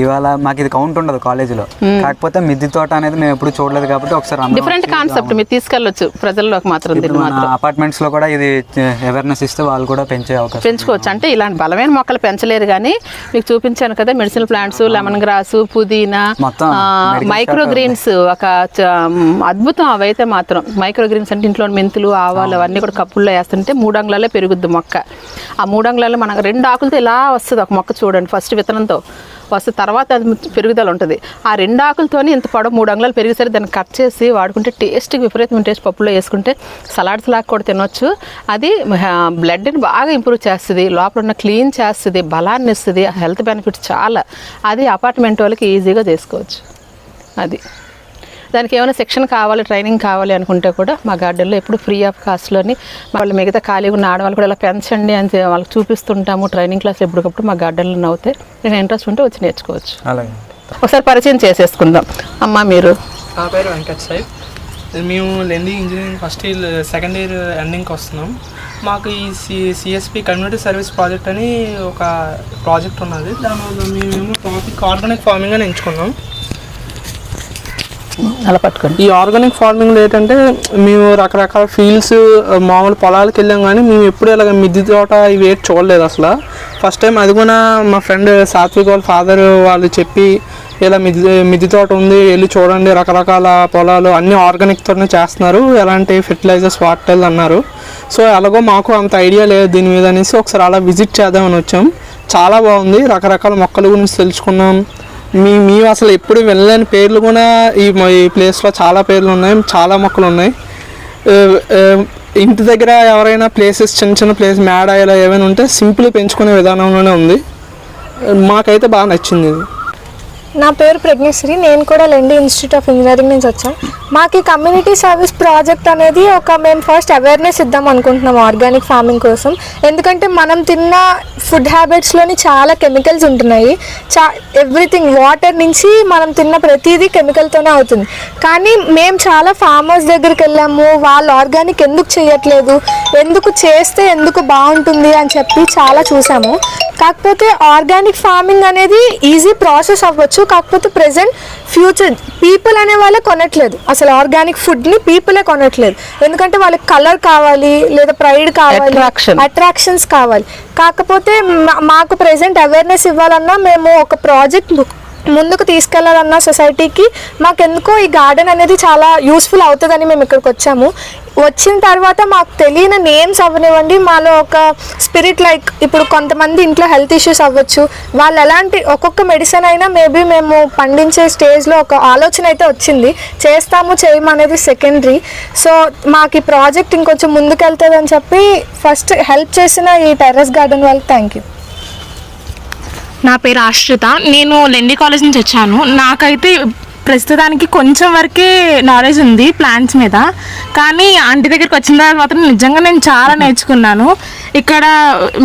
ఇవాళ మాకు ఇది కౌంట్ ఉండదు కాలేజీలో. కాకపోతే మిద్దె తోట అనేది మేము ఎప్పుడు చూడలేదు కాబట్టి ఒకసారి
డిఫరెంట్ కాన్సెప్ట్ మీరు తీసుకెళ్ళొచ్చు. ప్రజల్లోకి మాత్రం
అపార్ట్మెంట్స్లో కూడా ఇది అవేర్నెస్ ఇస్తే వాళ్ళు కూడా పెంచే అవకాశం
పెంచుకోవచ్చు. అంటే ఇలాంటి బలమైన మొక్కలు పెంచలేరు కానీ మీకు చూపించాను కదా మెడిసిన్ ప్లాంట్స్ లెమన్ గ్రాస్ పుదీనా
మొత్తం
మైక్రో గ్రీన్స్ ఒక అద్భుతం అవైతే మాత్రం. మైక్రో గ్రీన్స్ అంటే ఇంట్లో మెంతులు ఆవాలు అవన్నీ కూడా కప్పుల్లో వేస్తుంటే మూడు అంగుళాలే పెరుగుద్ది మొక్క. ఆ మూడు అంగుళాలు మనకు రెండు ఆకులతో ఇలా వస్తుంది ఒక మొక్క చూడండి ఫస్ట్ విత్తనంతో. వస్తే తర్వాత అది పెరుగుదల ఉంటుంది. ఆ రెండు ఆకులతోని ఇంత పొడవు మూడు అంగుళాలు పెరిగేసరికి దాన్ని కట్ చేసి వాడుకుంటే టేస్ట్కి విపరీతమైన టేస్ట్ పప్పులో వేసుకుంటే సలాడ్స్ లాగా కూడా తినొచ్చు. అది బ్లడ్ని బాగా ఇంప్రూవ్ చేస్తుంది. లోపల ఉన్న క్లీన్ చేస్తుంది బలాన్ని ఇస్తుంది హెల్త్ బెనిఫిట్స్ చాలా. అది అపార్ట్మెంట్ వాళ్ళకి ఈజీగా చేసుకోవచ్చు. అది. దానికి ఏమైనా సెక్షన్ కావాలి ట్రైనింగ్ కావాలి అనుకుంటే కూడా మా గార్డెన్లో ఎప్పుడు ఫ్రీ ఆఫ్ కాస్ట్లోని వాళ్ళు మిగతా ఖాళీగా ఉన్న ఆడవాళ్ళు కూడా ఇలా పెంచండి అని వాళ్ళకి చూపిస్తుంటాము. ట్రైనింగ్ క్లాస్ ఎప్పటికప్పుడు మా గార్డెన్లో నవ్వుతాయి నేను ఇంట్రెస్ట్ ఉంటే వచ్చి నేర్చుకోవచ్చు.
అలాగే.
ఒకసారి పరిచయం చేసేసుకుందాం. అమ్మ మీరు?
నా పేరు వెంకట్ సాయి. మేము లెండి engineering first year second year ఎండింగ్కి వస్తున్నాం. మాకు ఈ C CSP community service project అని ఒక ప్రాజెక్ట్ ఉన్నది. దానివల్ల మేము టాపిక్ ఆర్గానిక్ ఫార్మింగ్ అని ఎంచుకున్నాం.
అలా పట్టుకోండి.
ఈ ఆర్గానిక్ ఫార్మింగ్లో ఏంటంటే మేము రకరకాల ఫీల్డ్స్ మామూలు పొలాలకు వెళ్ళాం కానీ మేము ఎప్పుడు ఇలాగ మిద్ది తోట ఇవి ఏటి చూడలేదు అసలు. ఫస్ట్ టైం అది కూడా మా ఫ్రెండ్ సాత్విక్ వాళ్ళ ఫాదర్ వాళ్ళు చెప్పి ఇలా మిద్ది మిద్ది తోట ఉంది వెళ్ళి చూడండి రకరకాల పొలాలు అన్నీ ఆర్గానిక్తోనే చేస్తున్నారు ఎలాంటి ఫెర్టిలైజర్స్ వాడలేదు అన్నారు. సో ఎలాగో మాకు అంత ఐడియా లేదు దీని మీద అనేసి ఒకసారి అలా విజిట్ చేద్దామని వచ్చాం. చాలా బాగుంది రకరకాల మొక్కల గురించి తెలుసుకున్నాం. మీ మేము అసలు ఎప్పుడు వినలేని పేర్లు కూడా ఈ ఈ ప్లేస్లో చాలా పేర్లు ఉన్నాయి. చాలా మొక్కలు ఉన్నాయి. ఇంటి దగ్గర ఎవరైనా ప్లేసెస్ చిన్న చిన్న ప్లేస్ మేడ ఇలా ఏమైనా ఉంటే సింపుల్ పెంచుకునే విధానంలోనే ఉంది. మాకైతే బాగా నచ్చింది ఇది.
నా పేరు ప్రజ్ఞశ్రీ. నేను కూడా లెండి ఇన్స్టిట్యూట్ ఆఫ్ ఇంజనీరింగ్ నుంచి వచ్చాను మాకు ఈ కమ్యూనిటీ సర్వీస్ ప్రాజెక్ట్ అనేది ఒక మేము ఫస్ట్ అవేర్నెస్ ఇద్దాం అనుకుంటున్నాం ఆర్గానిక్ ఫార్మింగ్ కోసం. ఎందుకంటే మనం తిన్న ఫుడ్ హ్యాబిట్స్లోని చాలా కెమికల్స్ ఉంటున్నాయి. చా ఎవ్రీథింగ్ వాటర్ నుంచి మనం తిన్న ప్రతిదీ కెమికల్తోనే అవుతుంది. కానీ మేము చాలా ఫార్మర్స్ దగ్గరికి వెళ్ళాము. వాళ్ళు ఆర్గానిక్ ఎందుకు చేయట్లేదు? ఎందుకు చేస్తే ఎందుకు బాగుంటుంది అని చెప్పి చాలా చూసాము. కాకపోతే ఆర్గానిక్ ఫార్మింగ్ అనేది ఈజీ ప్రాసెస్ అవ్వచ్చు. కాకపోతే ప్రెసెంట్ ఫ్యూచర్ పీపుల్ అనే వాళ్ళే కొనట్లేదు. అసలు ఆర్గానిక్ ఫుడ్ని పీపులే కొనట్లేదు. ఎందుకంటే వాళ్ళకి కలర్ కావాలి లేదా ప్రైడ్ కావాలి. అట్రాక్షన్స్ కావాలి. కాకపోతే మాకు ప్రెసెంట్ అవేర్నెస్ ఇవ్వాలన్నా మేము ఒక ప్రాజెక్ట్ ముందుకు తీసుకెళ్ళాలన్న సొసైటీకి మాకెందుకో ఈ గార్డెన్ అనేది చాలా యూస్ఫుల్ అవుతుందని మేము ఇక్కడికి వచ్చాము. వచ్చిన తర్వాత మాకు తెలియని నేమ్స్ అవ్వనివ్వండి. మాలో ఒక స్పిరిట్ లైక్ ఇప్పుడు కొంతమంది ఇంట్లో హెల్త్ ఇష్యూస్ అవ్వచ్చు. వాళ్ళు ఎలాంటి ఒక్కొక్క మెడిసిన్ అయినా మేబీ మేము పండించే స్టేజ్లో ఒక ఆలోచన అయితే వచ్చింది. చేస్తాము చేయమనేది సెకండరీ. సో మాకు ఈ ప్రాజెక్ట్ ఇంకొంచెం ముందుకెళ్తుందని చెప్పి ఫస్ట్ హెల్ప్ చేసిన ఈ టెర్రస్ గార్డెన్ వాళ్ళకి థ్యాంక్ యూ
నా పేరు ఆశ్రిత. నేను లెండి కాలేజ్ నుంచి వచ్చాను. నాకైతే ప్రస్తుతానికి కొంచెం వరకే నాలెడ్జ్ ఉంది ప్లాంట్స్ మీద. కానీ ఆంటీ దగ్గరికి వచ్చిన తర్వాత మాత్రం నిజంగా నేను చాలా నేర్చుకున్నాను. ఇక్కడ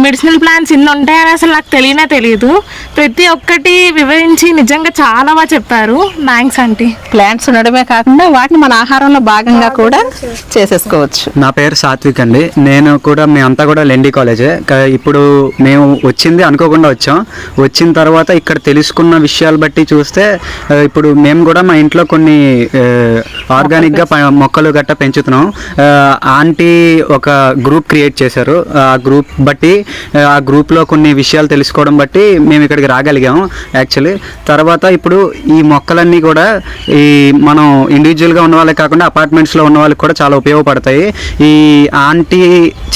మెడిసినల్ ప్లాంట్స్ ఇన్ని ఉంటాయని అసలు నాకు తెలియనే తెలియదు. ప్రతి ఒక్కటి వివరించి నిజంగా చాలా బాగా చెప్పారు. థ్యాంక్స్ ఆంటీ
ప్లాంట్స్ ఉండడమే కాకుండా వాటిని మన ఆహారంలో భాగంగా కూడా చేసేసుకోవచ్చు.
నా పేరు సాత్విక్ అండి. నేను కూడా మేమంతా కూడా లెండి కాలేజే. ఇప్పుడు మేము వచ్చింది అనుకోకుండా వచ్చాం. వచ్చిన తర్వాత ఇక్కడ తెలుసుకున్న విషయాలు బట్టి చూస్తే ఇప్పుడు మేము కూడా మా ఇంట్లో కొన్ని ఆర్గానిక్గా మొక్కలు గట్ట పెంచుతున్నాం. ఆంటీ ఒక గ్రూప్ క్రియేట్ చేశారు. ఆ గ్రూప్ బట్టి ఆ, గ్రూప్లో కొన్ని విషయాలు తెలుసుకోవడం బట్టి మేము ఇక్కడికి రాగలిగాం యాక్చువల్లీ తర్వాత ఇప్పుడు ఈ మొక్కలన్నీ కూడా ఈ మనం ఇండివిజువల్గా ఉన్న వాళ్ళకి కాకుండా అపార్ట్మెంట్స్లో ఉన్న వాళ్ళకి కూడా చాలా ఉపయోగపడతాయి. ఈ ఆంటీ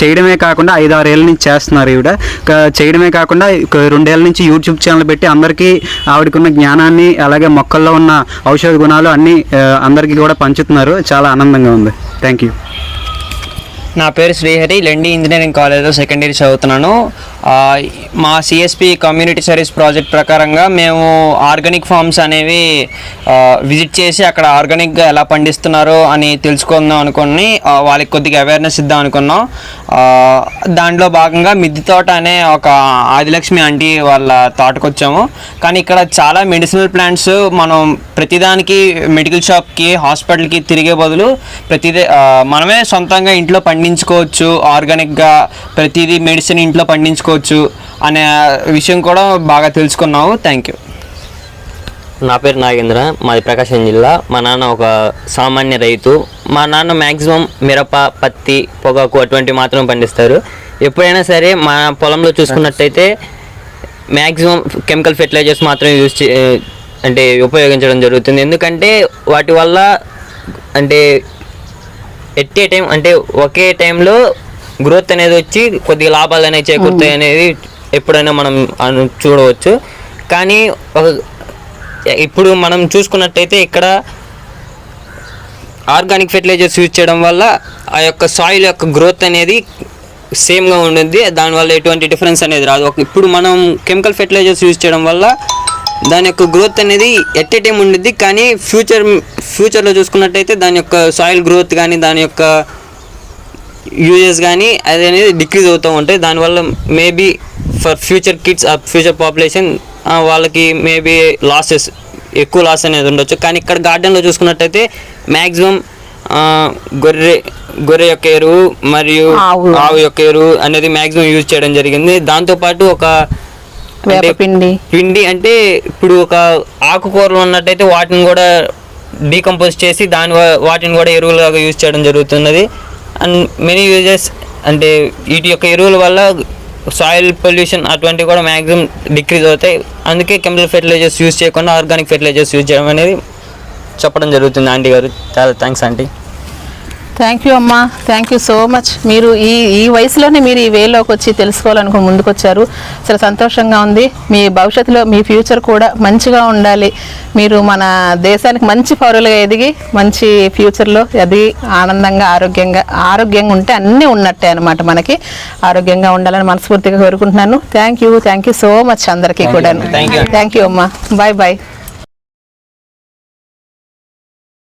చేయడమే కాకుండా ఐదు ఆరు ఏళ్ళ నుంచి చేస్తున్నారు ఈవిడ. చేయడమే కాకుండా ఒక రెండేళ్ళ నుంచి యూట్యూబ్ ఛానల్ పెట్టి అందరికీ ఆవిడకున్న జ్ఞానాన్ని అలాగే మొక్కల్లో ఉన్న ఔషధ గుణాలు అన్నీ అందరికీ కూడా పంచుతున్నారు. చాలా ఆనందంగా ఉంది. థ్యాంక్ యూ
నా పేరు శ్రీహరి లెండి ఇంజనీరింగ్ కాలేజ్లో సెకండ్ ఇయర్ చదువుతున్నాను. మా సిఎస్పి కమ్యూనిటీ సర్వీస్ ప్రాజెక్ట్ ప్రకారంగా మేము ఆర్గానిక్ ఫార్మ్స్ అనేవి విజిట్ చేసి అక్కడ ఆర్గానిక్గా ఎలా పండిస్తున్నారో అని తెలుసుకుందాం అనుకుని వాళ్ళకి కొద్దిగా అవేర్నెస్ ఇద్దాం అనుకున్నాం. దాంట్లో భాగంగా మిద్ది తోట అనే ఒక ఆదిలక్ష్మి ఆంటీ వాళ్ళ తోటకు వచ్చాము కానీ ఇక్కడ చాలా మెడిసినల్ ప్లాంట్స్ మనం ప్రతిదానికి మెడికల్ షాప్కి హాస్పిటల్కి తిరిగే బదులు ప్రతిదే మనమే సొంతంగా ఇంట్లో పండించుకోవచ్చు ఆర్గానిక్గా ప్రతిదీ మెడిసిన్ ఇంట్లో పండించుకోవచ్చు. అనే విషయం కూడా బాగా తెలుసుకున్నావు. థ్యాంక్ యూ
నా పేరు నాగేంద్ర మాది ప్రకాశం జిల్లా. మా నాన్న ఒక సామాన్య రైతు. మా నాన్న మ్యాక్సిమం మిరప పత్తి పొగాకు అటువంటి మాత్రం పండిస్తారు. ఎప్పుడైనా సరే మా పొలంలో చూసుకున్నట్టయితే మ్యాక్సిమం కెమికల్ ఫెర్టిలైజర్స్ మాత్రం యూజ్ చే అంటే ఉపయోగించడం జరుగుతుంది. ఎందుకంటే వాటి వల్ల అంటే ఎట్ ఏ టైం అంటే ఒకే టైంలో గ్రోత్ అనేది వచ్చి కొద్దిగా లాభాలు అనేవి చేకూరుతాయి అనేది ఎప్పుడైనా మనం చూడవచ్చు. కానీ ఒక ఇప్పుడు మనం చూసుకున్నట్టయితే ఇక్కడ ఆర్గానిక్ ఫెర్టిలైజర్స్ యూజ్ చేయడం వల్ల ఆ యొక్క సాయిల్ యొక్క గ్రోత్ అనేది సేమ్గా ఉంటుంది దానివల్ల ఎటువంటి డిఫరెన్స్ అనేది రాదు. ఇప్పుడు మనం కెమికల్ ఫెర్టిలైజర్స్ యూజ్ చేయడం వల్ల దాని యొక్క గ్రోత్ అనేది ఎట్ ఏ టైం ఉండిద్ది. కానీ ఫ్యూచర్ ఫ్యూచర్లో చూసుకున్నట్టయితే దాని యొక్క సాయిల్ గ్రోత్ కానీ దాని యొక్క యూజెస్ కానీ అది అనేది డిక్రీజ్ అవుతూ ఉంటాయి. దానివల్ల మేబీ ఫర్ ఫ్యూచర్ కిడ్స్ ఆ ఫ్యూచర్ పాపులేషన్ వాళ్ళకి మేబీ లాసెస్ ఎక్కువ లాస్ అనేది ఉండొచ్చు. కానీ ఇక్కడ గార్డెన్లో చూసుకున్నట్టయితే మ్యాక్సిమం గొర్రె గొర్రె యొక్క ఎరువు మరియు
ఆవు.
యొక్క ఎరువు అనేది మ్యాక్సిమం యూజ్ చేయడం జరిగింది. దాంతోపాటు ఒక
వేపపిండి
పిండి. అంటే ఇప్పుడు ఒక ఆకుకూరలు ఉన్నట్టయితే వాటిని కూడా డీకంపోజ్ చేసి దాని వాటిని కూడా ఎరువులుగా యూజ్ చేయడం జరుగుతున్నది. అండ్ మెనీ యూజెస్ అంటే వీటి యొక్క ఎరువుల వల్ల సాయిల్ పొల్యూషన్ అటువంటివి కూడా మ్యాక్సిమం డిక్రీజ్ అవుతాయి. అందుకే కెమికల్ ఫెర్టిలైజర్స్ యూజ్ చేయకుండా ఆర్గానిక్ ఫెర్టిలైజర్స్ యూజ్ చేయడం అనేది చెప్పడం జరుగుతుంది. ఆంటీ గారు చాలా థ్యాంక్స్ ఆంటీ.
థ్యాంక్ యూ అమ్మా. థ్యాంక్ యూ సో మచ్ మీరు ఈ ఈ వయసులోనే మీరు ఈ వేలోకి వచ్చి తెలుసుకోవాలనుకుని ముందుకొచ్చారు. చాలా సంతోషంగా ఉంది. మీ భవిష్యత్తులో మీ ఫ్యూచర్ కూడా మంచిగా ఉండాలి. మీరు మన దేశానికి మంచి పౌరులుగా ఎదిగి మంచి ఫ్యూచర్లో ఎదిగి ఆనందంగా ఆరోగ్యంగా ఆరోగ్యంగా ఉంటే అన్నీ ఉన్నట్టే అనమాట మనకి. ఆరోగ్యంగా ఉండాలని మనస్ఫూర్తిగా కోరుకుంటున్నాను. Thank you thank you so much అందరికీ కూడా. థ్యాంక్ యూ అమ్మా. Bye bye